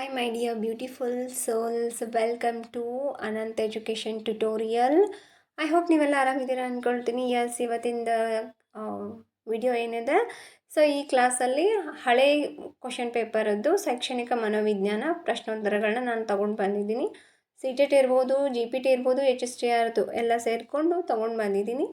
Hi, my dear beautiful souls. Welcome to Anant Education Tutorial. I hope ನೀವೆಲ್ಲ ಆರಾಮಿದ್ದೀರಾ ಅಂದ್ಕೊಳ್ತೀನಿ S ಇವತ್ತಿಂದ video ಏನಿದೆ ಸೊ ಈ ಕ್ಲಾಸಲ್ಲಿ ಹಳೆ ಕ್ವಶನ್ ಪೇಪರದ್ದು ಶೈಕ್ಷಣಿಕ ಮನೋವಿಜ್ಞಾನ ಪ್ರಶ್ನೋತ್ತರಗಳನ್ನ ನಾನು ತೊಗೊಂಡು ಬಂದಿದ್ದೀನಿ ಸಿ ಟಿ ಟಿ ಇರ್ಬೋದು ಜಿ ಪಿ ಟಿ ಇರ್ಬೋದು ಎಚ್ ಎಸ್ ಟಿ ಆರ್ದು ಎಲ್ಲ ಸೇರಿಕೊಂಡು ತೊಗೊಂಡು ಬಂದಿದ್ದೀನಿ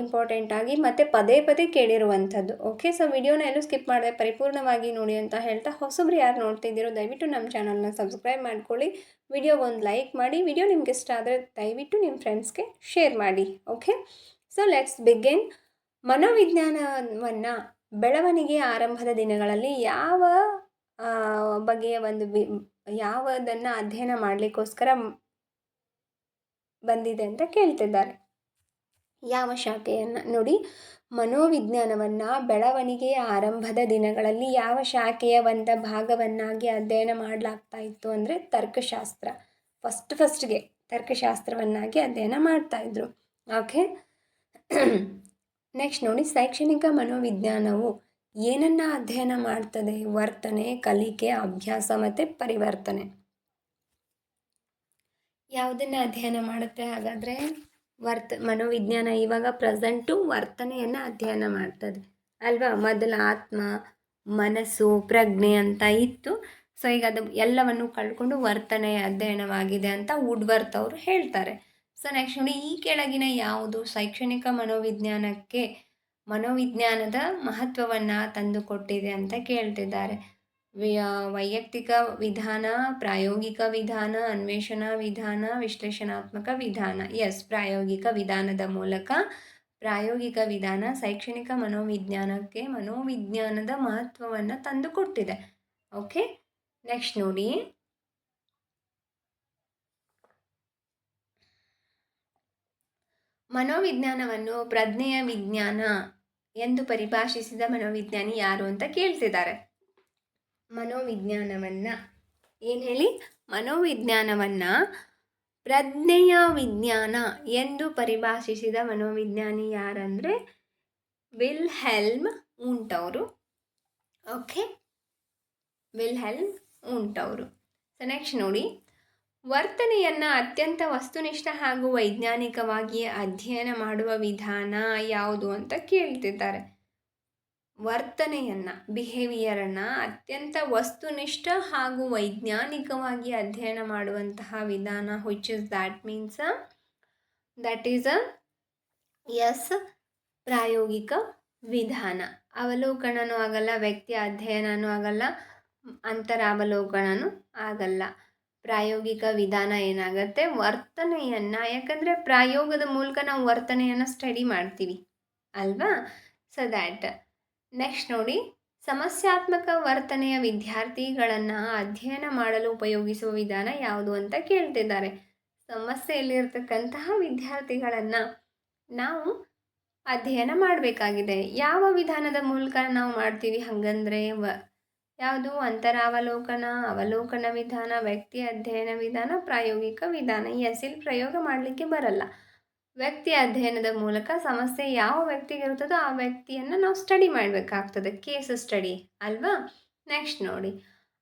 ಇಂಪಾರ್ಟೆಂಟಾಗಿ ಮತ್ತು ಪದೇ ಪದೇ ಕೇಳಿರುವಂಥದ್ದು. ಓಕೆ ಸೊ ವಿಡಿಯೋನ ಎಲ್ಲೂ ಸ್ಕಿಪ್ ಮಾಡಿದೆ ಪರಿಪೂರ್ಣವಾಗಿ ನೋಡಿ ಅಂತ ಹೇಳ್ತಾ ಹೊಸಬ್ರು ಯಾರು ನೋಡ್ತಿದ್ದೀರೋ ದಯವಿಟ್ಟು ನಮ್ಮ ಚಾನಲ್ನ ಸಬ್ಸ್ಕ್ರೈಬ್ ಮಾಡ್ಕೊಳ್ಳಿ. ವಿಡಿಯೋಗೊಂದು ಲೈಕ್ ಮಾಡಿ, ವಿಡಿಯೋ ನಿಮ್ಗೆ ಇಷ್ಟ ಆದರೆ ದಯವಿಟ್ಟು ನಿಮ್ಮ ಫ್ರೆಂಡ್ಸ್ಗೆ ಶೇರ್ ಮಾಡಿ. ಓಕೆ ಸೊ ಲೆಟ್ಸ್ ಬಿಗಿನ್ ಮನೋವಿಜ್ಞಾನವನ್ನು ಬೆಳವಣಿಗೆಯ ಆರಂಭದ ದಿನಗಳಲ್ಲಿ ಯಾವ ಬಗೆಯ ಒಂದು ವಿ, ಯಾವುದನ್ನು ಅಧ್ಯಯನ ಮಾಡಲಿಕ್ಕೋಸ್ಕರ ಬಂದಿದೆ ಅಂತ ಕೇಳ್ತಿದ್ದಾರೆ. ಯಾವ ಶಾಖೆಯನ್ನು, ನೋಡಿ, ಮನೋವಿಜ್ಞಾನವನ್ನು ಬೆಳವಣಿಗೆಯ ಆರಂಭದ ದಿನಗಳಲ್ಲಿ ಯಾವ ಶಾಖೆಯ ಒಂದು ಭಾಗವನ್ನಾಗಿ ಅಧ್ಯಯನ ಮಾಡಲಾಗ್ತಾ ಇತ್ತು ಅಂದರೆ ತರ್ಕಶಾಸ್ತ್ರ. ಫಸ್ಟ್ ಫಸ್ಟ್ಗೆ ತರ್ಕಶಾಸ್ತ್ರವನ್ನಾಗಿ ಅಧ್ಯಯನ ಮಾಡ್ತಾಯಿದ್ರು ಓಕೆ ನೆಕ್ಸ್ಟ್ ನೋಡಿ, ಶೈಕ್ಷಣಿಕ ಮನೋವಿಜ್ಞಾನವು ಏನನ್ನು ಅಧ್ಯಯನ ಮಾಡ್ತದೆ? ವರ್ತನೆ, ಕಲಿಕೆ, ಅಭ್ಯಾಸ ಮತ್ತು ಪರಿವರ್ತನೆ. ಯಾವುದನ್ನು ಅಧ್ಯಯನ ಮಾಡುತ್ತೆ ಹಾಗಾದರೆ? ವರ್ತ, ಮನೋವಿಜ್ಞಾನ ಇವಾಗ ಪ್ರೆಸೆಂಟು ವರ್ತನೆಯನ್ನು ಅಧ್ಯಯನ ಮಾಡ್ತದೆ. ಅಲ್ವಾ? ಮೊದಲು ಆತ್ಮ, ಮನಸ್ಸು, ಪ್ರಜ್ಞೆ ಅಂತ ಇತ್ತು. ಸೊ ಈಗ ಅದು ಎಲ್ಲವನ್ನು ಕಳ್ಕೊಂಡು ವರ್ತನೆ ಅಧ್ಯಯನವಾಗಿದೆ ಅಂತ ವುಡ್ವರ್ತ್ ಅವರು ಹೇಳ್ತಾರೆ. ಸೊ ನೆಕ್ಸ್ಟ್ ನೋಡಿ, ಈ ಕೆಳಗಿನ ಯಾವುದು? ಶೈಕ್ಷಣಿಕ ಮನೋವಿಜ್ಞಾನಕ್ಕೆ ಮನೋವಿಜ್ಞಾನದ ಮಹತ್ವವನ್ನು ತಂದುಕೊಟ್ಟಿದೆ ಅಂತ ಕೇಳ್ತಿದ್ದಾರೆ. ವೈಯಕ್ತಿಕ ವಿಧಾನ, ಪ್ರಾಯೋಗಿಕ ವಿಧಾನ, ಅನ್ವೇಷಣಾ ವಿಧಾನ, ವಿಶ್ಲೇಷಣಾತ್ಮಕ ವಿಧಾನ. ಎಸ್ ಪ್ರಾಯೋಗಿಕ ವಿಧಾನದ ಮೂಲಕ ಪ್ರಾಯೋಗಿಕ ವಿಧಾನ ಶೈಕ್ಷಣಿಕ ಮನೋವಿಜ್ಞಾನಕ್ಕೆ ಮನೋವಿಜ್ಞಾನದ ಮಹತ್ವವನ್ನು ತಂದುಕೊಟ್ಟಿದೆ. ಓಕೆ ನೆಕ್ಸ್ಟ್ ನೋಡಿ. ಮನೋವಿಜ್ಞಾನವನ್ನು ಪ್ರಜ್ಞೆಯ ವಿಜ್ಞಾನ ಎಂದು ಪರಿಭಾಷಿಸಿದ ಮನೋವಿಜ್ಞಾನಿ ಯಾರು ಅಂತ ಕೇಳ್ತಿದ್ದಾರೆ. ಮನೋವಿಜ್ಞಾನವನ್ನು. ಏನು ಹೇಳಿ? ಮನೋವಿಜ್ಞಾನವನ್ನು ಪ್ರಜ್ಞೆಯ ವಿಜ್ಞಾನ ಎಂದು ಪರಿಭಾಷಿಸಿದ ಮನೋವಿಜ್ಞಾನಿ ಯಾರಂದರೆ ವಿಲ್ ಹೆಲ್ಮ್ ಉಂಟವರು ಓಕೆ? ವಿಲ್ ಹೆಲ್ಮ್ ಉಂಟವರು ಸೊ ನೆಕ್ಸ್ಟ್ ನೋಡಿ. ವರ್ತನೆಯನ್ನು ಅತ್ಯಂತ ವಸ್ತುನಿಷ್ಠ ಹಾಗೂ ವೈಜ್ಞಾನಿಕವಾಗಿ ಅಧ್ಯಯನ ಮಾಡುವ ವಿಧಾನ ಯಾವುದು ಅಂತ ಕೇಳ್ತಿದ್ದಾರೆ. ವರ್ತನೆಯನ್ನು ಬಿಹೇವಿಯರನ್ನು ಅತ್ಯಂತ ವಸ್ತುನಿಷ್ಠ ಹಾಗೂ ವೈಜ್ಞಾನಿಕವಾಗಿ ಅಧ್ಯಯನ ಮಾಡುವಂತಹ ವಿಧಾನ which is that means that is a S ಪ್ರಾಯೋಗಿಕ ವಿಧಾನ. ಅವಲೋಕನನೂ ಆಗಲ್ಲ, ವ್ಯಕ್ತಿ ಅಧ್ಯಯನನೂ ಆಗಲ್ಲ, ಅಂತರಾವಲೋಕನನೂ ಆಗಲ್ಲ. ಪ್ರಾಯೋಗಿಕ ವಿಧಾನ ಏನಾಗುತ್ತೆ? ವರ್ತನೆಯನ್ನು, ಯಾಕಂದರೆ ಪ್ರಾಯೋಗದ ಮೂಲಕ ನಾವು ವರ್ತನೆಯನ್ನು ಸ್ಟಡಿ ಮಾಡ್ತೀವಿ, ಅಲ್ವಾ? ಸೊ ದ್ಯಾಟ್ ನೆಕ್ಸ್ಟ್ ನೋಡಿ. ಸಮಸ್ಯಾತ್ಮಕ ವರ್ತನೆಯ ವಿದ್ಯಾರ್ಥಿಗಳನ್ನು ಅಧ್ಯಯನ ಮಾಡಲು ಉಪಯೋಗಿಸುವ ವಿಧಾನ ಯಾವುದು ಅಂತ ಕೇಳ್ತಿದ್ದಾರೆ. ಸಮಸ್ಯೆಯಲ್ಲಿರ್ತಕ್ಕಂತಹ ವಿದ್ಯಾರ್ಥಿಗಳನ್ನು ನಾವು ಅಧ್ಯಯನ ಮಾಡಬೇಕಾಗಿದೆ. ಯಾವ ವಿಧಾನದ ಮೂಲಕ ನಾವು ಮಾಡ್ತೀವಿ? ಹಾಗಂದ್ರೆ ವ, ಯಾವುದು ಅಂತರಾವಲೋಕನ, ಅವಲೋಕನ ವಿಧಾನ, ವ್ಯಕ್ತಿ ಅಧ್ಯಯನ ವಿಧಾನ, ಪ್ರಾಯೋಗಿಕ ವಿಧಾನ ಈ ಇಲ್ಲಿ ಪ್ರಯೋಗ ಮಾಡಲಿಕ್ಕೆ ಬರಲ್ಲ. ವ್ಯಕ್ತಿ ಅಧ್ಯಯನದ ಮೂಲಕ ಸಮಸ್ಯೆ ಯಾವ ವ್ಯಕ್ತಿಗೆ ಇರುತ್ತದೋ ಆ ವ್ಯಕ್ತಿಯನ್ನು ನಾವು ಸ್ಟಡಿ ಮಾಡಬೇಕಾಗ್ತದೆ. ಕೇಸ್ ಸ್ಟಡಿ ಅಲ್ವಾ? ನೆಕ್ಸ್ಟ್ ನೋಡಿ.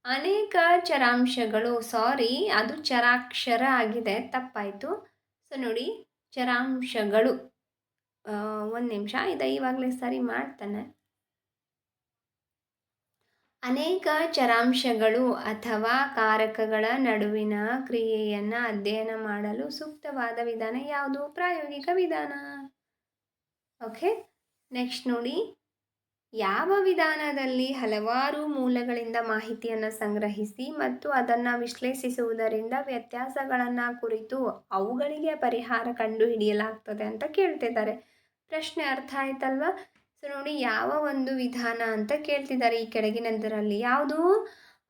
ಅನೇಕ ಚರಾಂಶಗಳು ಸಾರಿ ಅದು ಚರಾಕ್ಷರ ಆಗಿದೆ, ತಪ್ಪಾಯಿತು. ಸೊ ನೋಡಿ, ಚರಾಂಶಗಳು. ಒಂದು ನಿಮಿಷ, ಇದು ಇವಾಗಲೇ ಸರಿ ಮಾಡ್ತಾನೆ. ಅನೇಕ ಚರಾಂಶಗಳು ಅಥವಾ ಕಾರಕಗಳ ನಡುವಿನ ಕ್ರಿಯೆಯನ್ನು ಅಧ್ಯಯನ ಮಾಡಲು ಸೂಕ್ತವಾದ ವಿಧಾನ ಯಾವುದು? ಪ್ರಾಯೋಗಿಕ ವಿಧಾನ. ಓಕೆ, ನೆಕ್ಸ್ಟ್ ನೋಡಿ. ಯಾವ ವಿಧಾನದಲ್ಲಿ ಹಲವಾರು ಮೂಲಗಳಿಂದ ಮಾಹಿತಿಯನ್ನು ಸಂಗ್ರಹಿಸಿ ಮತ್ತು ಅದನ್ನು ವಿಶ್ಲೇಷಿಸುವುದರಿಂದ ವ್ಯತ್ಯಾಸಗಳನ್ನು ಕುರಿತು ಅವುಗಳಿಗೆ ಪರಿಹಾರ ಕಂಡುಹಿಡಿಯಲಾಗ್ತದೆ ಅಂತ ಕೇಳ್ತಿದ್ದಾರೆ. ಪ್ರಶ್ನೆ ಅರ್ಥ ಆಯ್ತಲ್ವಾ? ಸೊ ನೋಡಿ ಯಾವ ಒಂದು ವಿಧಾನ ಅಂತ ಕೇಳ್ತಿದ್ದಾರೆ ಈ ಕೆಳಗಿನದರಲ್ಲಿ ಯಾವುದು?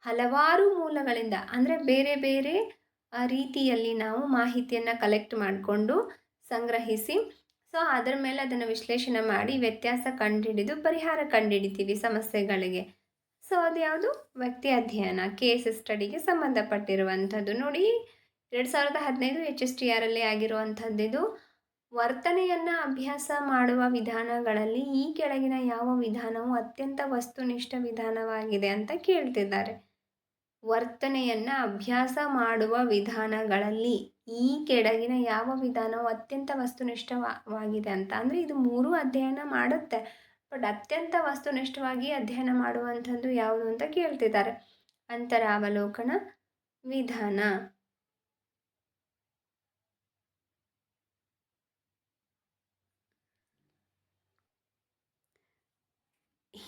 ಹಲವಾರು ಮೂಲಗಳಿಂದ, ಅಂದರೆ ಬೇರೆ ಬೇರೆ ರೀತಿಯಲ್ಲಿ ನಾವು ಮಾಹಿತಿಯನ್ನು ಕಲೆಕ್ಟ್ ಮಾಡಿಕೊಂಡು ಸಂಗ್ರಹಿಸಿ, ಸೊ ಅದರ ಮೇಲೆ ಅದನ್ನು ವಿಶ್ಲೇಷಣೆ ಮಾಡಿ ವ್ಯತ್ಯಾಸ ಕಂಡುಹಿಡಿದು ಪರಿಹಾರ ಕಂಡುಹಿಡಿತೀವಿ ಸಮಸ್ಯೆಗಳಿಗೆ. ಸೊ ಅದು ಯಾವುದು? ವ್ಯಕ್ತಿ ಅಧ್ಯಯನ ಕೇಸ್ ಸ್ಟಡಿಗೆ ಸಂಬಂಧಪಟ್ಟಿರುವಂಥದ್ದು. ನೋಡಿ, ಎರಡು ಸಾವಿರದ ಹದಿನೈದು ಎಚ್ ಎಸ್ ಟಿ ಆರಲ್ಲಿ ಆಗಿರುವಂಥದ್ದು ವರ್ತನೆಯನ್ನು ಅಭ್ಯಾಸ ಮಾಡುವ ವಿಧಾನಗಳಲ್ಲಿ ಈ ಕೆಳಗಿನ ಯಾವ ವಿಧಾನವು ಅತ್ಯಂತ ವಸ್ತುನಿಷ್ಠ ವಿಧಾನವಾಗಿದೆ ಅಂತ ಕೇಳ್ತಿದ್ದಾರೆ. ವರ್ತನೆಯನ್ನು ಅಭ್ಯಾಸ ಮಾಡುವ ವಿಧಾನಗಳಲ್ಲಿ ಈ ಕೆಳಗಿನ ಯಾವ ವಿಧಾನವು ಅತ್ಯಂತ ವಸ್ತುನಿಷ್ಠವಾಗಿದೆ ಅಂತ ಅಂದರೆ ಇದು ಮೂರು ಅಧ್ಯಯನ ಮಾಡುತ್ತೆ. ಬಟ್ ಅತ್ಯಂತ ವಸ್ತುನಿಷ್ಠವಾಗಿ ಅಧ್ಯಯನ ಮಾಡುವಂಥದ್ದು ಯಾವುದು ಅಂತ ಕೇಳ್ತಿದ್ದಾರೆ. ಅಂತರಾವಲೋಕನ ವಿಧಾನ.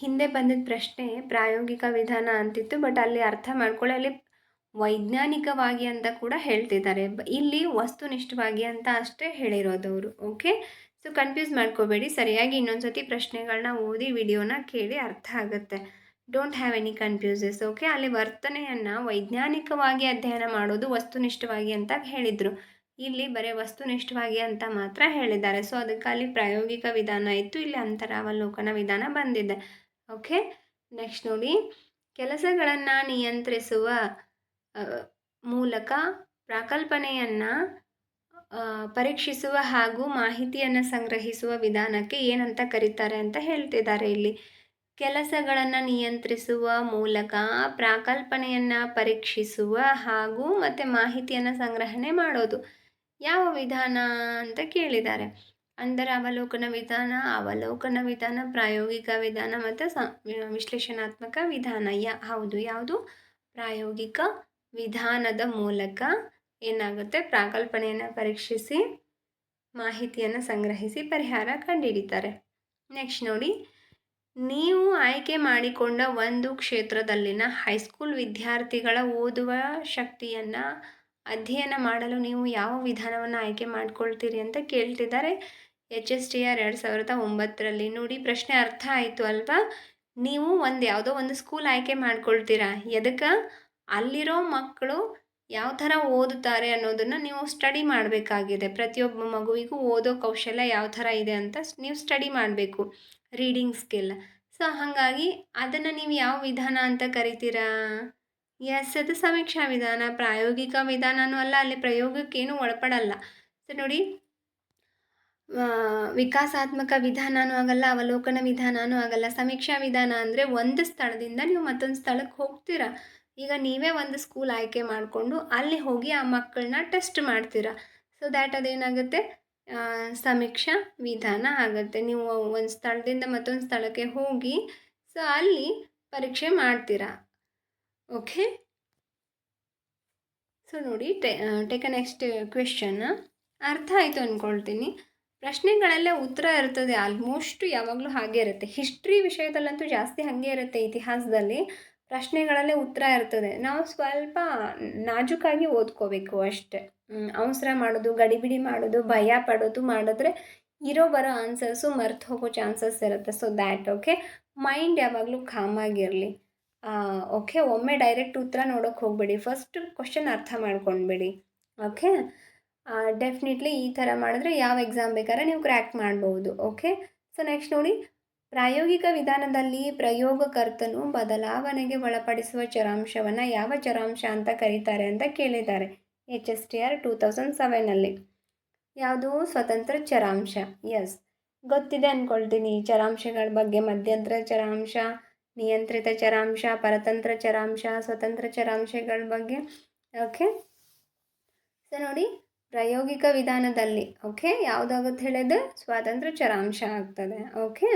ಹಿಂದೆ ಬಂದಿದ್ದ ಪ್ರಶ್ನೆ ಪ್ರಾಯೋಗಿಕ ವಿಧಾನ ಅಂತಿತ್ತು, ಬಟ್ ಅಲ್ಲಿ ಅರ್ಥ ಮಾಡ್ಕೊಳ್ಳಿ ವೈಜ್ಞಾನಿಕವಾಗಿ ಅಂತ ಕೂಡ ಹೇಳ್ತಿದ್ದಾರೆ. ಇಲ್ಲಿ ವಸ್ತುನಿಷ್ಠವಾಗಿ ಅಂತ ಅಷ್ಟೇ ಹೇಳಿರೋದು ಅವರು, ಓಕೆ? ಸೊ ಕನ್ಫ್ಯೂಸ್ ಮಾಡ್ಕೋಬೇಡಿ, ಸರಿಯಾಗಿ ಇನ್ನೊಂದ್ಸತಿ ಪ್ರಶ್ನೆಗಳನ್ನ ಓದಿ ವಿಡಿಯೋನ ಕೇಳಿ ಅರ್ಥ ಆಗುತ್ತೆ. Don't have any confuses okay? ಅಲ್ಲಿ ವರ್ತನೆಯನ್ನು ವೈಜ್ಞಾನಿಕವಾಗಿ ಅಧ್ಯಯನ ಮಾಡೋದು ವಸ್ತುನಿಷ್ಠವಾಗಿ ಅಂತ ಹೇಳಿದರು. ಇಲ್ಲಿ ಬರೀ ವಸ್ತುನಿಷ್ಠವಾಗಿ ಅಂತ ಮಾತ್ರ ಹೇಳಿದ್ದಾರೆ. ಸೊ ಅದಕ್ಕೆ ಅಲ್ಲಿ ಪ್ರಾಯೋಗಿಕ ವಿಧಾನ ಇತ್ತು, ಇಲ್ಲಿ ಅಂತರಾವಲೋಕನ ವಿಧಾನ ಬಂದಿದೆ. ಓಕೆ ನೆಕ್ಸ್ಟ್ ನೋಡಿ. ಕೆಲಸಗಳನ್ನು ನಿಯಂತ್ರಿಸುವ ಮೂಲಕ ಪ್ರಾಕಲ್ಪನೆಯನ್ನು ಪರೀಕ್ಷಿಸುವ ಹಾಗೂ ಮಾಹಿತಿಯನ್ನು ಸಂಗ್ರಹಿಸುವ ವಿಧಾನಕ್ಕೆ ಏನಂತ ಕರೀತಾರೆ ಅಂತ ಹೇಳ್ತಿದ್ದಾರೆ ಇಲ್ಲಿ. ಕೆಲಸಗಳನ್ನು ನಿಯಂತ್ರಿಸುವ ಮೂಲಕ ಪ್ರಾಕಲ್ಪನೆಯನ್ನು ಪರೀಕ್ಷಿಸುವ ಹಾಗೂ ಮತ್ತು ಮಾಹಿತಿಯನ್ನು ಸಂಗ್ರಹಣೆ ಮಾಡೋದು. ಯಾವ ವಿಧಾನ ಅಂತ ಕೇಳಿದ್ದಾರೆ. ಅಂದರೆ ಅವಲೋಕನ ವಿಧಾನ ಅವಲೋಕನ ವಿಧಾನ, ಪ್ರಾಯೋಗಿಕ ವಿಧಾನ ಮತ್ತು ಸ, ವಿಶ್ಲೇಷಣಾತ್ಮಕ ವಿಧಾನ ಯಾ, ಹೌದು. ಯಾವುದು? ಪ್ರಾಯೋಗಿಕ ವಿಧಾನದ ಮೂಲಕ ಏನಾಗುತ್ತೆ? ಪ್ರಾಕಲ್ಪನೆಯನ್ನು ಪರೀಕ್ಷಿಸಿ, ಮಾಹಿತಿಯನ್ನು ಸಂಗ್ರಹಿಸಿ ಪರಿಹಾರ ಕಂಡುಹಿಡಿತಾರೆ ನೆಕ್ಸ್ಟ್ ನೋಡಿ. ನೀವು ಆಯ್ಕೆ ಮಾಡಿಕೊಂಡ ಒಂದು ಕ್ಷೇತ್ರದಲ್ಲಿನ ಹೈಸ್ಕೂಲ್ ವಿದ್ಯಾರ್ಥಿಗಳ ಓದುವ ಶಕ್ತಿಯನ್ನು ಅಧ್ಯಯನ ಮಾಡಲು ನೀವು ಯಾವ ವಿಧಾನವನ್ನು ಆಯ್ಕೆ ಮಾಡ್ಕೊಳ್ತೀರಿ ಅಂತ ಕೇಳ್ತಿದ್ದಾರೆ. ಎಚ್ ಎಸ್ ಟಿ ಆರ್ ಎರಡು ಸಾವಿರದ ಒಂಬತ್ತರಲ್ಲಿ. ನೋಡಿ, ಪ್ರಶ್ನೆ ಅರ್ಥ ಆಯಿತು ಅಲ್ವಾ? ನೀವು ಒಂದು ಯಾವುದೋ ಒಂದು ಸ್ಕೂಲ್ ಆಯ್ಕೆ ಮಾಡ್ಕೊಳ್ತೀರಾ. ಎದಕ್ಕೆ? ಅಲ್ಲಿರೋ ಮಕ್ಕಳು ಯಾವ ಥರ ಓದುತ್ತಾರೆ ಅನ್ನೋದನ್ನು ನೀವು ಸ್ಟಡಿ ಮಾಡಬೇಕಾಗಿದೆ. ಪ್ರತಿಯೊಬ್ಬ ಮಗುವಿಗೂ ಓದೋ ಕೌಶಲ್ಯ ಯಾವ ಥರ ಇದೆ ಅಂತ ನೀವು ಸ್ಟಡಿ ಮಾಡಬೇಕು. ರೀಡಿಂಗ್ ಸ್ಕಿಲ್ ಸೊ ಹಾಗಾಗಿ ಅದನ್ನು ನೀವು ಯಾವ ವಿಧಾನ ಅಂತ ಕರಿತೀರಾ? ಎಸ್ ಅದು ಸಮೀಕ್ಷಾ ವಿಧಾನ. ಪ್ರಾಯೋಗಿಕ ವಿಧಾನವೂ ಅಲ್ಲ, ಅಲ್ಲಿ ಪ್ರಯೋಗಕ್ಕೇನು ಒಳಪಡಲ್ಲ. ಸೊ ನೋಡಿ ವಿಕಾಸಾತ್ಮಕ ವಿಧಾನನೂ ಆಗಲ್ಲ, ಅವಲೋಕನ ವಿಧಾನನೂ ಆಗಲ್ಲ. ಸಮೀಕ್ಷಾ ವಿಧಾನ ಅಂದರೆ ಒಂದು ಸ್ಥಳದಿಂದ ನೀವು ಮತ್ತೊಂದು ಸ್ಥಳಕ್ಕೆ ಹೋಗ್ತೀರಾ. ಈಗ ನೀವೇ ಒಂದು ಸ್ಕೂಲ್ ಆಯ್ಕೆ ಮಾಡಿಕೊಂಡು ಅಲ್ಲಿ ಹೋಗಿ ಆ ಮಕ್ಕಳನ್ನ ಟೆಸ್ಟ್ ಮಾಡ್ತೀರ. ಸೊ ದ್ಯಾಟ್ ಅದೇನಾಗುತ್ತೆ? ಸಮೀಕ್ಷಾ ವಿಧಾನ ಆಗುತ್ತೆ. ನೀವು ಒಂದು ಸ್ಥಳದಿಂದ ಮತ್ತೊಂದು ಸ್ಥಳಕ್ಕೆ ಹೋಗಿ ಸೊ ಅಲ್ಲಿ ಪರೀಕ್ಷೆ ಮಾಡ್ತೀರಾ. ಓಕೆ ಸೊ ನೋಡಿ, ಟೆ ಟೇಕ್ ನೆಕ್ಸ್ಟ್ ಕ್ವೆಶನ್ ಅರ್ಥ ಆಯಿತು ಅಂದ್ಕೊಳ್ತೀನಿ ಪ್ರಶ್ನೆಗಳಲ್ಲೇ ಉತ್ತರ ಇರ್ತದೆ ಆಲ್ಮೋಸ್ಟ್ ಯಾವಾಗಲೂ ಹಾಗೆ ಇರುತ್ತೆ. ಹಿಸ್ಟ್ರಿ ವಿಷಯದಲ್ಲಂತೂ ಜಾಸ್ತಿ ಹಾಗೆ ಇರುತ್ತೆ ಇತಿಹಾಸದಲ್ಲಿ. ಪ್ರಶ್ನೆಗಳಲ್ಲೇ ಉತ್ತರ ಇರ್ತದೆ. ನಾವು ಸ್ವಲ್ಪ ನಾಜೂಕಾಗಿ ಓದ್ಕೋಬೇಕು ಅಷ್ಟೆ. ಅವಸರ ಮಾಡೋದು, ಗಡಿಬಿಡಿ ಮಾಡೋದು, ಭಯ ಪಡೋದು ಮಾಡಿದ್ರೆ ಇರೋ ಬರೋ ಆನ್ಸರ್ಸು ಮರ್ತು ಹೋಗೋ ಚಾನ್ಸಸ್ ಇರುತ್ತೆ. ಸೊ ದ್ಯಾಟ್ ಓಕೆ ಮೈಂಡ್ ಯಾವಾಗಲೂ ಕಾಮಾಗಿರಲಿ ಓಕೆ ಒಮ್ಮೆ ಡೈರೆಕ್ಟ್ ಉತ್ತರ ನೋಡೋಕೆ ಹೋಗಬೇಡಿ. ಫಸ್ಟ್ ಕ್ವಶನ್ ಅರ್ಥ ಮಾಡ್ಕೊಂಡ್ಬಿಡಿ. ಓಕೆ ಡೆಫಿನೆಟ್ಲಿ ಈ ಥರ ಮಾಡಿದ್ರೆ ಯಾವ ಎಕ್ಸಾಮ್ ಬೇಕಾದ್ರೆ ನೀವು ಕ್ರ್ಯಾಕ್ ಮಾಡ್ಬೋದು ಓಕೆ ಸೊ ನೆಕ್ಸ್ಟ್ ನೋಡಿ. ಪ್ರಾಯೋಗಿಕ ವಿಧಾನದಲ್ಲಿ ಪ್ರಯೋಗಕರ್ತನು ಬದಲಾವಣೆಗೆ ಒಳಪಡಿಸುವ ಚರಾಂಶವನ್ನು ಯಾವ ಚರಾಂಶ ಅಂತ ಕರೀತಾರೆ ಅಂತ ಕೇಳಿದ್ದಾರೆ. H S T R two thousand ಸೆವೆನಲ್ಲಿ ಯಾವುದು ಸ್ವತಂತ್ರ ಚರಾಂಶ. ಎಸ್ ಗೊತ್ತಿದೆ ಅಂದ್ಕೊಳ್ತೀನಿ ಚರಾಂಶಗಳ ಬಗ್ಗೆ ಮಧ್ಯಂತರ ಚರಾಂಶ, ನಿಯಂತ್ರಿತ ಚರಾಂಶ, ಪರತಂತ್ರ ಚರಾಂಶ, ಸ್ವತಂತ್ರ ಚರಾಂಶಗಳ ಬಗ್ಗೆ ಓಕೆ ಸೊ ನೋಡಿ. ಪ್ರಾಯೋಗಿಕ ವಿಧಾನದಲ್ಲಿ ಓಕೆ ಯಾವುದಾಗುತ್ತೆ ಹೇಳಿದ್ರೆ ಸ್ವಾತಂತ್ರ್ಯ ಚರಾಂಶ ಆಗ್ತದೆ ಓಕೆ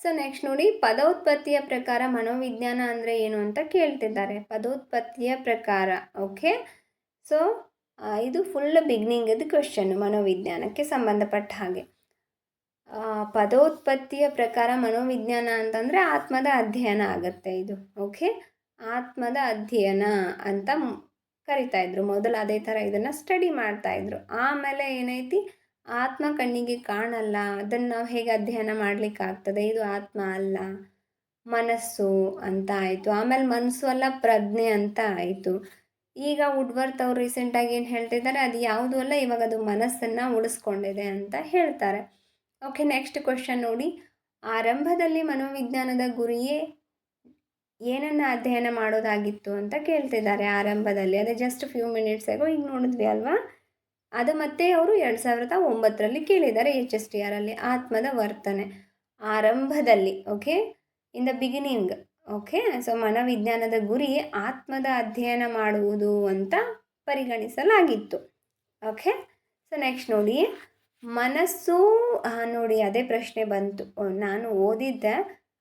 ಸೊ ನೆಕ್ಸ್ಟ್ ನೋಡಿ, ಪದೋತ್ಪತ್ತಿಯ ಪ್ರಕಾರ ಮನೋವಿಜ್ಞಾನ ಅಂದರೆ ಏನು ಅಂತ ಕೇಳ್ತಿದ್ದಾರೆ. ಪದೋತ್ಪತ್ತಿಯ ಪ್ರಕಾರ ಓಕೆ ಸೊ ಇದು ಫುಲ್ ಬಿಗ್ನಿಂಗದ ಕ್ವೆಶನ್ ಮನೋವಿಜ್ಞಾನಕ್ಕೆ ಸಂಬಂಧಪಟ್ಟ ಹಾಗೆ. ಪದೋತ್ಪತ್ತಿಯ ಪ್ರಕಾರ ಮನೋವಿಜ್ಞಾನ ಅಂತಂದರೆ ಆತ್ಮದ ಅಧ್ಯಯನ ಆಗುತ್ತೆ ಇದು ಓಕೆ ಆತ್ಮದ ಅಧ್ಯಯನ ಅಂತ ಕರಿತಾ ಇದ್ರು. ಮೊದಲು ಅದೇ ಥರ ಇದನ್ನು ಸ್ಟಡಿ ಮಾಡ್ತಾಯಿದ್ರು ಆಮೇಲೆ ಏನೈತಿ? ಆತ್ಮ ಕಣ್ಣಿಗೆ ಕಾಣಲ್ಲ. ಅದನ್ನು ನಾವು ಹೇಗೆ ಅಧ್ಯಯನ ಮಾಡಲಿಕ್ಕಾಗ್ತದೆ ಇದು ಆತ್ಮ ಅಲ್ಲ. ಮನಸ್ಸು ಅಂತ ಆಯಿತು. ಆಮೇಲೆ ಮನಸ್ಸು ಅಲ್ಲ, ಪ್ರಜ್ಞೆ ಅಂತ ಆಯಿತು. ಈಗ ವುಡ್ವರ್ತ್ ಅವ್ರು ರೀಸೆಂಟಾಗಿ ಏನು ಹೇಳ್ತಿದ್ದಾರೆ? ಅದು ಯಾವುದೂ ಅಲ್ಲ, ಇವಾಗ ಅದು ಮನಸ್ಸನ್ನು ಉಳಿಸ್ಕೊಂಡಿದೆ ಅಂತ ಹೇಳ್ತಾರೆ. ಓಕೆ ನೆಕ್ಸ್ಟ್ ಕ್ವಶನ್ ನೋಡಿ. ಆರಂಭದಲ್ಲಿ ಮನೋವಿಜ್ಞಾನದ ಗುರಿಯೇ ಏನನ್ನು ಅಧ್ಯಯನ ಮಾಡೋದಾಗಿತ್ತು ಅಂತ ಕೇಳ್ತಿದ್ದಾರೆ ಆರಂಭದಲ್ಲಿ. ಅದೇ ಜಸ್ಟ್ ಫ್ಯೂ ಮಿನಿಟ್ಸ್ ಆಗೋ ಈಗ ನೋಡಿದ್ವಿ ಅಲ್ವಾ? ಅದು ಮತ್ತೆ ಅವರು ಎರಡು ಸಾವಿರದ ಒಂಬತ್ತರಲ್ಲಿ ಕೇಳಿದ್ದಾರೆ ಎಚ್ ಎಸ್ ಟಿ ಆರಲ್ಲಿ ಆತ್ಮದ ವರ್ತನೆ. ಆರಂಭದಲ್ಲಿ okay in the beginning okay so ಮನೋವಿಜ್ಞಾನದ ಗುರಿ ಆತ್ಮದ ಅಧ್ಯಯನ ಮಾಡುವುದು ಅಂತ ಪರಿಗಣಿಸಲಾಗಿತ್ತು ಓಕೆ ಸೊ ನೆಕ್ಸ್ಟ್ ನೋಡಿ. ಮನಸ್ಸು ನೋಡಿ, ಅದೇ ಪ್ರಶ್ನೆ ಬಂತು. ನಾನು ಓದಿದ್ದೆ.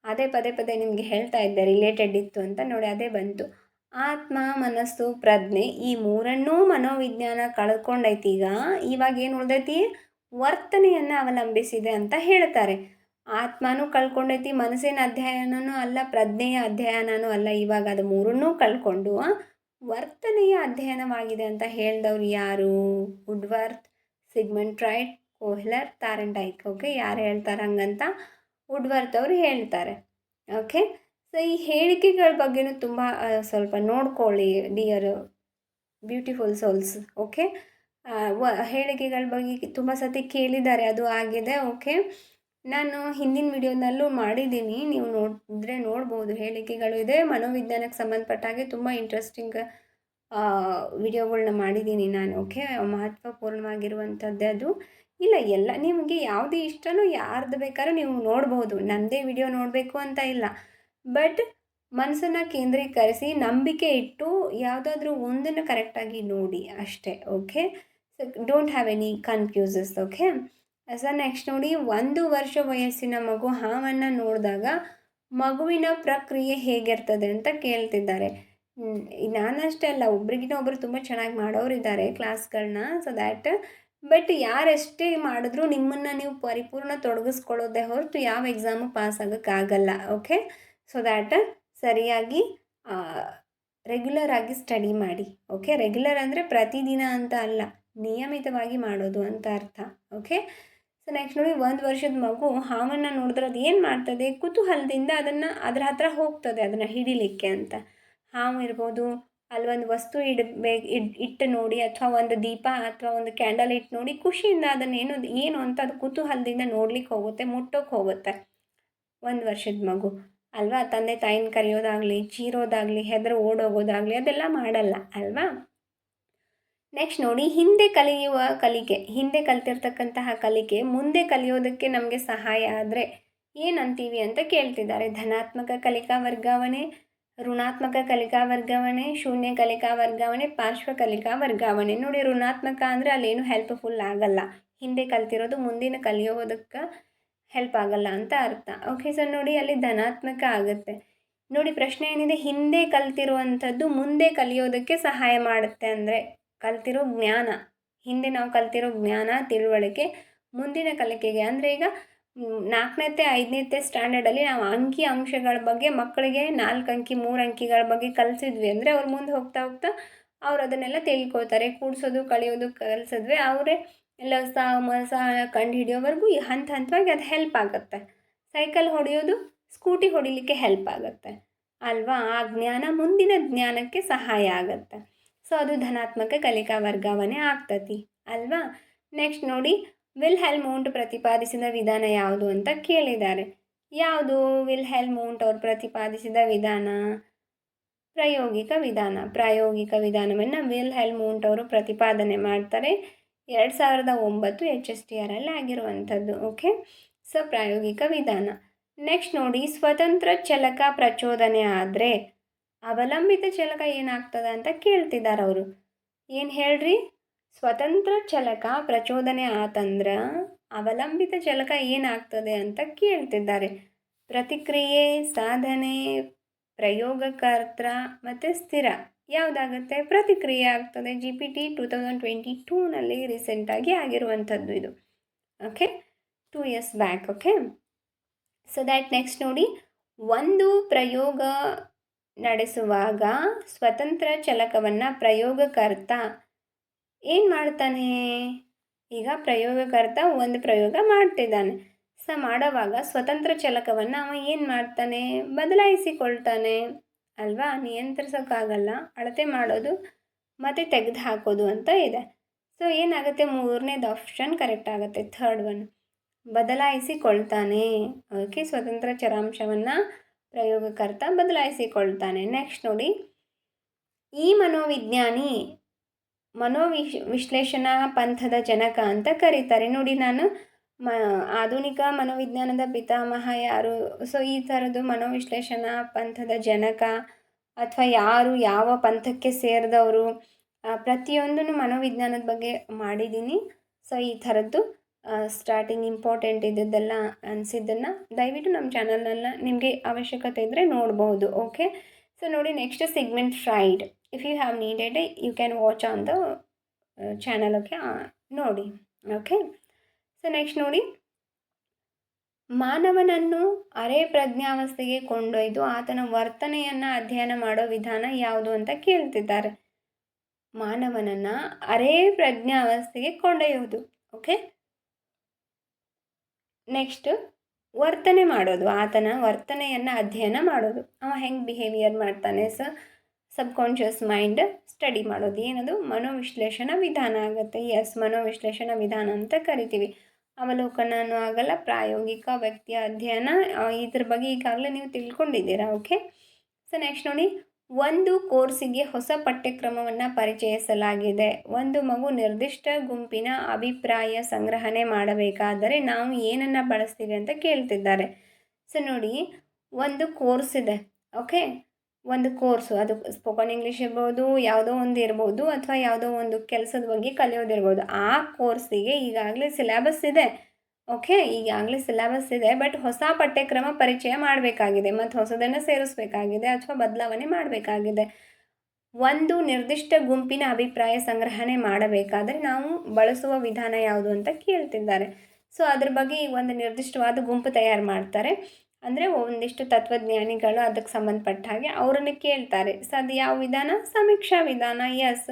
ಅದೇ ಪದೇ ಪದೇ ನಿಮಗೆ ಹೇಳ್ತಾ ಇದ್ದೆ ರಿಲೇಟೆಡ್ ಇತ್ತು ಅಂತ ನೋಡಿ ಅದೇ ಬಂತು. ಆತ್ಮ, ಮನಸ್ಸು, ಪ್ರಜ್ಞೆ ಈ ಮೂರನ್ನೂ ಮನೋವಿಜ್ಞಾನ ಕಳ್ಕೊಂಡೈತಿ. ಈಗ ಇವಾಗ ಏನು ಉಳ್ದೈತಿ? ವರ್ತನೆಯನ್ನು ಅವಲಂಬಿಸಿದೆ ಅಂತ ಹೇಳ್ತಾರೆ. ಆತ್ಮನೂ ಕಳ್ಕೊಂಡೈತಿ, ಮನಸ್ಸಿನ ಅಧ್ಯಯನನೂ ಅಲ್ಲ, ಪ್ರಜ್ಞೆಯ ಅಧ್ಯಯನನೂ ಅಲ್ಲ. ಇವಾಗ ಅದು ಮೂರನ್ನೂ ಕಳ್ಕೊಂಡು ವರ್ತನೆಯ ಅಧ್ಯಯನವಾಗಿದೆ ಅಂತ ಹೇಳ್ದವ್ರು ಯಾರು? ವುಡ್ವರ್ತ್ ಸಿಗ್ಮೆಂಟ್ ಟ್ರೈಟ್ ಕೋಹ್ಲರ್ ತಾರಂಡೈಕ್ ಓಕೆ, ಯಾರು ಹೇಳ್ತಾರೆ ಹಂಗಂತ ವುಡ್ವರ್ತ್ ಅವರು ಹೇಳ್ತಾರೆ. ಓಕೆ ಸೊ ಈ ಹೇಳಿಕೆಗಳ ಬಗ್ಗೆನೂ ತುಂಬ ಸ್ವಲ್ಪ ನೋಡ್ಕೊಳ್ಳಿ ಡಿಯರ್ ಬ್ಯೂಟಿಫುಲ್ ಸೋಲ್ಸ್ ಓಕೆ ಹೇಳಿಕೆಗಳ ಬಗ್ಗೆ ತುಂಬ ಸತಿ ಕೇಳಿದ್ದಾರೆ, ಅದು ಆಗಿದೆ. ಓಕೆ ನಾನು ಹಿಂದಿನ ವಿಡಿಯೋನಲ್ಲೂ ಮಾಡಿದ್ದೀನಿ. ನೀವು ನೋಡಿದ್ರೆ ನೋಡ್ಬೋದು, ಹೇಳಿಕೆಗಳು ಇದೆ. ಮನೋವಿಜ್ಞಾನಕ್ಕೆ ಸಂಬಂಧಪಟ್ಟ ಹಾಗೆ ತುಂಬ ಇಂಟ್ರೆಸ್ಟಿಂಗ್ ವಿಡಿಯೋಗಳನ್ನ ಮಾಡಿದ್ದೀನಿ ನಾನು. ಓಕೆ ಮಹತ್ವಪೂರ್ಣವಾಗಿರುವಂಥದ್ದೇ ಅದು. ಇಲ್ಲ, ಎಲ್ಲ ನಿಮಗೆ ಯಾವುದು ಇಷ್ಟನೋ ಯಾರ್ದು ಬೇಕಾದ್ರೂ ನೀವು ನೋಡ್ಬೋದು. ನನ್ನದೇ ವಿಡಿಯೋ ನೋಡಬೇಕು ಅಂತ ಇಲ್ಲ. ಬಟ್ ಮನಸ್ಸನ್ನು ಕೇಂದ್ರೀಕರಿಸಿ, ನಂಬಿಕೆ ಇಟ್ಟು ಯಾವುದಾದ್ರೂ ಒಂದನ್ನು ಕರೆಕ್ಟಾಗಿ ನೋಡಿ ಅಷ್ಟೇ okay so don't have any confuses okay sir next ನೋಡಿ, ಒಂದು ವರ್ಷ ವಯಸ್ಸಿನ ಮಗು ಹಾವನ್ನು ನೋಡಿದಾಗ ಮಗುವಿನ ಪ್ರಕ್ರಿಯೆ ಹೇಗಿರ್ತದೆ ಅಂತ ಕೇಳ್ತಿದ್ದಾರೆ. ನಾನಷ್ಟೇ ಅಲ್ಲ ಒಬ್ರಿಗಿನ ಒಬ್ಬರು ತುಂಬ ಚೆನ್ನಾಗಿ ಮಾಡೋರಿದ್ದಾರೆ ಕ್ಲಾಸ್ಗಳನ್ನ ಸೊ ದ್ಯಾಟ್ ಬಟ್ ಯಾರೆಷ್ಟೇ ಮಾಡಿದ್ರೂ ನಿಮ್ಮನ್ನು ನೀವು ಪರಿಪೂರ್ಣ ತೊಡಗಿಸ್ಕೊಳ್ಳೋದೇ ಹೊರತು ಯಾವ ಎಕ್ಸಾಮು ಪಾಸ್ ಆಗೋಕ್ಕಾಗಲ್ಲ ಓಕೆ ಸೊ ದ್ಯಾಟ್ ಸರಿಯಾಗಿ ರೆಗ್ಯುಲರ್ ಆಗಿ ಸ್ಟಡಿ ಮಾಡಿ ಓಕೆ ರೆಗ್ಯುಲರ್ ಅಂದರೆ ಪ್ರತಿದಿನ ಅಂತ ಅಲ್ಲ, ನಿಯಮಿತವಾಗಿ ಮಾಡೋದು ಅಂತ ಅರ್ಥ ಓಕೆ ಸೊ ನೆಕ್ಸ್ಟ್ ನೋಡಿ, ಒಂದು ವರ್ಷದ ಮಗು ಹಾವನ್ನು ನೋಡಿದ್ರೆ ಅದು ಏನು ಮಾಡ್ತದೆ? ಕುತೂಹಲದಿಂದ ಅದನ್ನು ಅದರ ಹತ್ರ ಹೋಗ್ತದೆ, ಅದನ್ನು ಹಿಡಿಲಿಕ್ಕೆ ಅಂತ. ಹಾವು ಇರ್ಬೋದು ಅಲ್ಲೊಂದು ವಸ್ತು ಇಡಬೇಕು ಇಡ್ ಇಟ್ಟು ನೋಡಿ ಅಥವಾ ಒಂದು ದೀಪ ಅಥವಾ ಒಂದು ಕ್ಯಾಂಡಲ್ ಇಟ್ಟು ನೋಡಿ ಖುಷಿಯಿಂದ ಅದನ್ನು ಏನು ಏನು ಅಂತ ಅದು ಕುತೂಹಲದಿಂದ ನೋಡ್ಲಿಕ್ಕೆ ಹೋಗುತ್ತೆ, ಮುಟ್ಟೋಕೆ ಹೋಗುತ್ತೆ. ಒಂದು ವರ್ಷದ ಮಗು. ಅಲ್ವಾ? ತಂದೆ ತಾಯಿನ ಕರೆಯೋದಾಗಲಿ, ಚೀರೋದಾಗಲಿ, ಹೆದರು ಓಡೋಗೋದಾಗಲಿ ಅದೆಲ್ಲ ಮಾಡಲ್ಲ, ಅಲ್ವಾ? ನೆಕ್ಸ್ಟ್ ನೋಡಿ, ಹಿಂದೆ ಕಲಿಯುವ ಕಲಿಕೆ. ಹಿಂದೆ ಕಲ್ತಿರ್ತಕ್ಕಂತಹ ಕಲಿಕೆ ಮುಂದೆ ಕಲಿಯೋದಕ್ಕೆ ನಮಗೆ ಸಹಾಯ ಆದರೆ ಏನಂತೀವಿ ಅಂತ ಕೇಳ್ತಿದ್ದಾರೆ. ಧನಾತ್ಮಕ ಕಲಿಕಾ ವರ್ಗಾವಣೆ ಋಣಾತ್ಮಕ ಕಲಿಕಾ ವರ್ಗಾವಣೆ, ಶೂನ್ಯ ಕಲಿಕಾ ವರ್ಗಾವಣೆ, ಪಾರ್ಶ್ವ ಕಲಿಕಾ ವರ್ಗಾವಣೆ. ನೋಡಿ, ಋಣಾತ್ಮಕ ಅಂದರೆ ಅಲ್ಲೇನು ಹೆಲ್ಪ್ಫುಲ್ ಆಗಲ್ಲ. ಹಿಂದೆ ಕಲ್ತಿರೋದು, ಮುಂದಿನ ಕಲಿಯೋದಕ್ಕೆ ಹೆಲ್ಪ್ ಆಗಲ್ಲ ಅಂತ ಅರ್ಥ. ಓಕೆ ಸರ್ ನೋಡಿ, ಅಲ್ಲಿ ಧನಾತ್ಮಕ ಆಗುತ್ತೆ. ನೋಡಿ, ಪ್ರಶ್ನೆ ಏನಿದೆ? ಹಿಂದೆ ಕಲ್ತಿರುವಂಥದ್ದು ಮುಂದೆ ಕಲಿಯೋದಕ್ಕೆ ಸಹಾಯ ಮಾಡುತ್ತೆ ಅಂದರೆ ಕಲ್ತಿರೋ ಜ್ಞಾನ. ಹಿಂದೆ ನಾವು ಕಲ್ತಿರೋ ಜ್ಞಾನ, ತಿಳುವಳಿಕೆ ಮುಂದಿನ ಕಲಿಕೆಗೆ. ಅಂದರೆ ಈಗ ನಾಲ್ಕನೇತೆ, ಐದನೇತೆ ಸ್ಟ್ಯಾಂಡರ್ಡಲ್ಲಿ ನಾವು ಅಂಕಿ ಅಂಶಗಳ ಬಗ್ಗೆ ಮಕ್ಕಳಿಗೆ ನಾಲ್ಕು ಅಂಕಿ, ಮೂರು ಅಂಕಿಗಳ ಬಗ್ಗೆ ಕಲಿಸಿದ್ವಿ ಅಂದರೆ ಅವ್ರು ಮುಂದೆ ಹೋಗ್ತಾ ಹೋಗ್ತಾ ಅವ್ರು ಅದನ್ನೆಲ್ಲ ತಿಳ್ಕೊತಾರೆ ಕೂಡಿಸೋದು, ಕಳೆಯೋದು, ಕಲಿಸಿದ್ವಿ. ಅವರೇ ಎಲ್ಲ ಸ ಮಸ ಕಂಡು ಹಿಡಿಯೋವರೆಗೂ ಈ ಹಂತ ಹಂತವಾಗಿ ಅದು ಹೆಲ್ಪ್ ಆಗುತ್ತೆ. ಸೈಕಲ್ ಹೊಡೆಯೋದು ಸ್ಕೂಟಿ ಹೊಡಿಲಿಕ್ಕೆ ಹೆಲ್ಪ್ ಆಗುತ್ತೆ. ಅಲ್ವಾ? ಆ ಜ್ಞಾನ ಮುಂದಿನ ಜ್ಞಾನಕ್ಕೆ ಸಹಾಯ ಆಗುತ್ತೆ. ಸೊ ಅದು ಧನಾತ್ಮಕ ಕಲಿಕಾ ವರ್ಗಾವಣೆ ಆಗ್ತತಿ. ಅಲ್ವಾ? ನೆಕ್ಸ್ಟ್ ನೋಡಿ ವಿಲ್ ಹೆಲ್ ಮೌಂಟ್ ಪ್ರತಿಪಾದಿಸಿದ ವಿಧಾನ ಯಾವುದು ಅಂತ ಕೇಳಿದ್ದಾರೆ. ಯಾವುದು? ವಿಲ್ ಹೆಲ್ಮೌಂಟ್ ಅವರು ಪ್ರತಿಪಾದಿಸಿದ ವಿಧಾನ? ಪ್ರಾಯೋಗಿಕ ವಿಧಾನ. ಪ್ರಾಯೋಗಿಕ ವಿಧಾನವನ್ನು ವಿಲ್ ಹೆಲ್ ಮೌಂಟ್ ಅವರು ಪ್ರತಿಪಾದನೆ ಮಾಡ್ತಾರೆ. ಎರಡು ಸಾವಿರದ ಒಂಬತ್ತು ಎಚ್ ಎಸ್ ಟಿ ಆರಲ್ಲಿ ಆಗಿರುವಂಥದ್ದು. ಓಕೆ? ಸೊ, ಪ್ರಾಯೋಗಿಕ ವಿಧಾನ. ನೆಕ್ಸ್ಟ್ ನೋಡಿ, ಸ್ವತಂತ್ರ ಚಲಕ ಪ್ರಚೋದನೆ ಆದರೆ ಅವಲಂಬಿತ ಚಲಕ ಏನಾಗ್ತದೆ ಅಂತ ಕೇಳ್ತಿದ್ದಾರೆ ಅವರು. ಏನು ಹೇಳ್ರಿ? ಸ್ವತಂತ್ರ ಚಲಕ ಪ್ರಚೋದನೆ ಆತಂದ್ರೆ ಅವಲಂಬಿತ ಚಲಕ ಏನಾಗ್ತದೆ ಅಂತ ಕೇಳ್ತಿದ್ದಾರೆ. ಪ್ರತಿಕ್ರಿಯೆ, ಸಾಧನೆ, ಪ್ರಯೋಗಕರ್ತ ಮತ್ತು ಸ್ಥಿರ. ಯಾವುದಾಗುತ್ತೆ? ಪ್ರತಿಕ್ರಿಯೆ ಆಗ್ತದೆ. G P T two thousand twenty ಟೂನಲ್ಲಿ ರೀಸೆಂಟಾಗಿ ಆಗಿರುವಂಥದ್ದು ಇದು. Okay two years back okay so that next ನೋಡಿ, ಒಂದು ಪ್ರಯೋಗ ನಡೆಸುವಾಗ ಸ್ವತಂತ್ರ ಚಲಕವನ್ನು ಪ್ರಯೋಗಕರ್ತ ಏನು ಮಾಡ್ತಾನೆ? ಈಗ ಪ್ರಯೋಗಕರ್ತ ಒಂದು ಪ್ರಯೋಗ ಮಾಡ್ತಿದ್ದಾನೆ. ಸ ಮಾಡೋವಾಗ ಸ್ವತಂತ್ರ ಚಲಕವನ್ನು ಅವ ಏನು ಮಾಡ್ತಾನೆ? ಬದಲಾಯಿಸಿಕೊಳ್ತಾನೆ. ಅಲ್ವಾ? ನಿಯಂತ್ರಿಸೋಕ್ಕಾಗಲ್ಲ. ಅಳತೆ ಮಾಡೋದು ಮತ್ತು ತೆಗೆದು ಹಾಕೋದು ಅಂತ ಇದೆ. ಸೊ, ಏನಾಗುತ್ತೆ? ಮೂರನೇದು ಆಪ್ಷನ್ ಕರೆಕ್ಟ್ ಆಗುತ್ತೆ. ಥರ್ಡ್ ಒನ್ ಬದಲಾಯಿಸಿಕೊಳ್ತಾನೆ. ಓಕೆ ಸ್ವತಂತ್ರ ಚರಾಂಶವನ್ನು ಪ್ರಯೋಗಕರ್ತ ಬದಲಾಯಿಸಿಕೊಳ್ತಾನೆ. ನೆಕ್ಸ್ಟ್ ನೋಡಿ. ಈ ಮನೋವಿಜ್ಞಾನಿ ಮನೋವಿಶ್, ವಿಶ್ಲೇಷಣಾ ಪಂಥದ ಜನಕ ಅಂತ ಕರೀತಾರೆ. ನೋಡಿ ನಾನು ಮ, ಆಧುನಿಕ ಮನೋವಿಜ್ಞಾನದ ಪಿತಾಮಹ ಯಾರು? ಸೊ ಈ ಥರದ್ದು ಮನೋವಿಶ್ಲೇಷಣಾ ಪಂಥದ ಜನಕ ಅಥವಾ ಯಾರು, ಯಾವ ಪಂಥಕ್ಕೆ ಸೇರಿದವರು ಪ್ರತಿಯೊಂದನ್ನು ಮನೋವಿಜ್ಞಾನದ ಬಗ್ಗೆ ಮಾಡಿದ್ದೀನಿ. ಸೊ ಈ ಥರದ್ದು ಸ್ಟಾರ್ಟಿಂಗ್ ಇಂಪಾರ್ಟೆಂಟ್ ಇದ್ದದ್ದೆಲ್ಲ ಅನಿಸಿದ್ದನ್ನು ದಯವಿಟ್ಟು ನಮ್ಮ ಚಾನಲ್ನೆಲ್ಲ ನಿಮಗೆ ಅವಶ್ಯಕತೆ ಇದ್ದರೆ ನೋಡ್ಬೋದು ಓಕೆ ಸೊ ನೋಡಿ next segment fried if you have needed you can watch on the channel okay ನೋಡಿ ಓಕೆ ಸೊ ನೆಕ್ಸ್ಟ್ ನೋಡಿ. ಮಾನವನನ್ನು ಅರೆ ಪ್ರಜ್ಞಾವಸ್ಥೆಗೆ ಕೊಂಡೊಯ್ದು ಆತನ ವರ್ತನೆಯನ್ನು ಅಧ್ಯಯನ ಮಾಡೋ ವಿಧಾನ ಯಾವುದು ಅಂತ ಕೇಳ್ತಿದ್ದಾರೆ. ಮಾನವನನ್ನು ಅರೆ ಪ್ರಜ್ಞಾವಸ್ಥೆಗೆ ಕೊಂಡೊಯ್ಯೋದು ಓಕೆ ನೆಕ್ಸ್ಟ್ ವರ್ತನೆ ಮಾಡೋದು, ಆತನ ವರ್ತನೆಯನ್ನು ಅಧ್ಯಯನ ಮಾಡೋದು. ಅವ ಹೆಂಗೆ ಬಿಹೇವಿಯರ್ ಮಾಡ್ತಾನೆ ಸ ಸಬ್ಕಾನ್ಷಿಯಸ್ ಮೈಂಡ್ ಸ್ಟಡಿ ಮಾಡೋದು. ಏನದು? ಮನೋವಿಶ್ಲೇಷಣಾ ವಿಧಾನ ಆಗುತ್ತೆ. ಎಸ್ ಮನೋವಿಶ್ಲೇಷಣಾ ವಿಧಾನ ಅಂತ ಕರಿತೀವಿ. ಅವಲೋಕನನೂ ಆಗಲ್ಲ, ಪ್ರಾಯೋಗಿಕ ವ್ಯಕ್ತಿಯ ಅಧ್ಯಯನ ಇದ್ರ ಬಗ್ಗೆ ಈಗಾಗಲೇ ನೀವು ತಿಳ್ಕೊಂಡಿದ್ದೀರಾ? ಓಕೆ ಸೊ ನೆಕ್ಸ್ಟ್ ನೋಡಿ. ಒಂದು ಕೋರ್ಸಿಗೆ ಹೊಸ ಪಠ್ಯಕ್ರಮವನ್ನು ಪರಿಚಯಿಸಲಾಗಿದೆ. ಒಂದು ಮಗು ನಿರ್ದಿಷ್ಟ ಗುಂಪಿನ ಅಭಿಪ್ರಾಯ ಸಂಗ್ರಹಣೆ ಮಾಡಬೇಕಾದರೆ ನಾವು ಏನನ್ನು ಬಳಸ್ತೀವಿ ಅಂತ ಕೇಳ್ತಿದ್ದಾರೆ. ಸೊ ನೋಡಿ. ಒಂದು ಕೋರ್ಸ್ ಇದೆ. ಓಕೆ ಒಂದು ಕೋರ್ಸು, ಅದು ಸ್ಪೋಕನ್ ಇಂಗ್ಲೀಷ್ ಇರ್ಬೋದು, ಯಾವುದೋ ಒಂದು ಇರ್ಬೋದು, ಅಥವಾ ಯಾವುದೋ ಒಂದು ಕೆಲಸದ ಬಗ್ಗೆ ಕಲಿಯೋದಿರ್ಬೋದು ಆ ಕೋರ್ಸಿಗೆ ಈಗಾಗಲೇ ಸಿಲೆಬಸ್ ಇದೆ. ಓಕೆ ಈಗಾಗಲೇ ಸಿಲೆಬಸ್ ಇದೆ ಬಟ್ ಹೊಸ ಪಠ್ಯಕ್ರಮ ಪರಿಚಯ ಮಾಡಬೇಕಾಗಿದೆ. ಮತ್ತು ಹೊಸದನ್ನು ಸೇರಿಸಬೇಕಾಗಿದೆ, ಅಥವಾ ಬದಲಾವಣೆ ಮಾಡಬೇಕಾಗಿದೆ. ಒಂದು ನಿರ್ದಿಷ್ಟ ಗುಂಪಿನ ಅಭಿಪ್ರಾಯ ಸಂಗ್ರಹಣೆ ಮಾಡಬೇಕಾದರೆ ನಾವು ಬಳಸುವ ವಿಧಾನ ಯಾವುದು ಅಂತ ಕೇಳ್ತಿದ್ದಾರೆ. ಸೊ ಅದ್ರ ಬಗ್ಗೆ ಒಂದು ನಿರ್ದಿಷ್ಟವಾದ ಗುಂಪು ತಯಾರು ಮಾಡ್ತಾರೆ. ಅಂದರೆ ಒಂದಿಷ್ಟು ತತ್ವಜ್ಞಾನಿಗಳು ಅದಕ್ಕೆ ಸಂಬಂಧಪಟ್ಟ ಹಾಗೆ ಅವರನ್ನು ಕೇಳ್ತಾರೆ. ಸೊ ಅದು ಯಾವ ವಿಧಾನ? ಸಮೀಕ್ಷಾ ವಿಧಾನ. ಎಸ್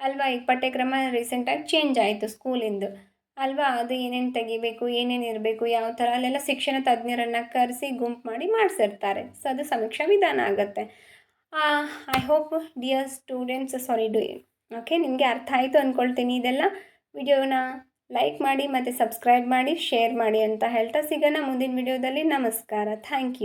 ಅಲ್ವಾ? ಈಗ ಪಠ್ಯಕ್ರಮ ರೀಸೆಂಟಾಗಿ ಚೇಂಜ್ ಆಯಿತು ಸ್ಕೂಲಿಂದು. ಅಲ್ವಾ? ಅದು ಏನೇನು ತೆಗಿಬೇಕು, ಏನೇನು ಇರಬೇಕು, ಯಾವ ಥರ? ಅಲ್ಲೆಲ್ಲ ಶಿಕ್ಷಣ ತಜ್ಞರನ್ನು ಕರೆಸಿ ಗುಂಪು ಮಾಡಿ ಮಾಡಿಸಿರ್ತಾರೆ. ಸೊ ಅದು ಸಮೀಕ್ಷಾ ವಿಧಾನ ಆಗುತ್ತೆ. I hope dear students sorry do okay ನಿಮಗೆ ಅರ್ಥ ಆಯಿತು ಅಂದ್ಕೊಳ್ತೀನಿ ಇದೆಲ್ಲ. ವಿಡಿಯೋನ ಲೈಕ್ ಮಾಡಿ ಮತ್ತು ಸಬ್ಸ್ಕ್ರೈಬ್ ಮಾಡಿ ಶೇರ್ ಮಾಡಿ ಅಂತ ಹೇಳ್ತಾ ಸಿಗೋಣ ಮುಂದಿನ ವಿಡಿಯೋದಲ್ಲಿ ನಮಸ್ಕಾರ. Thank you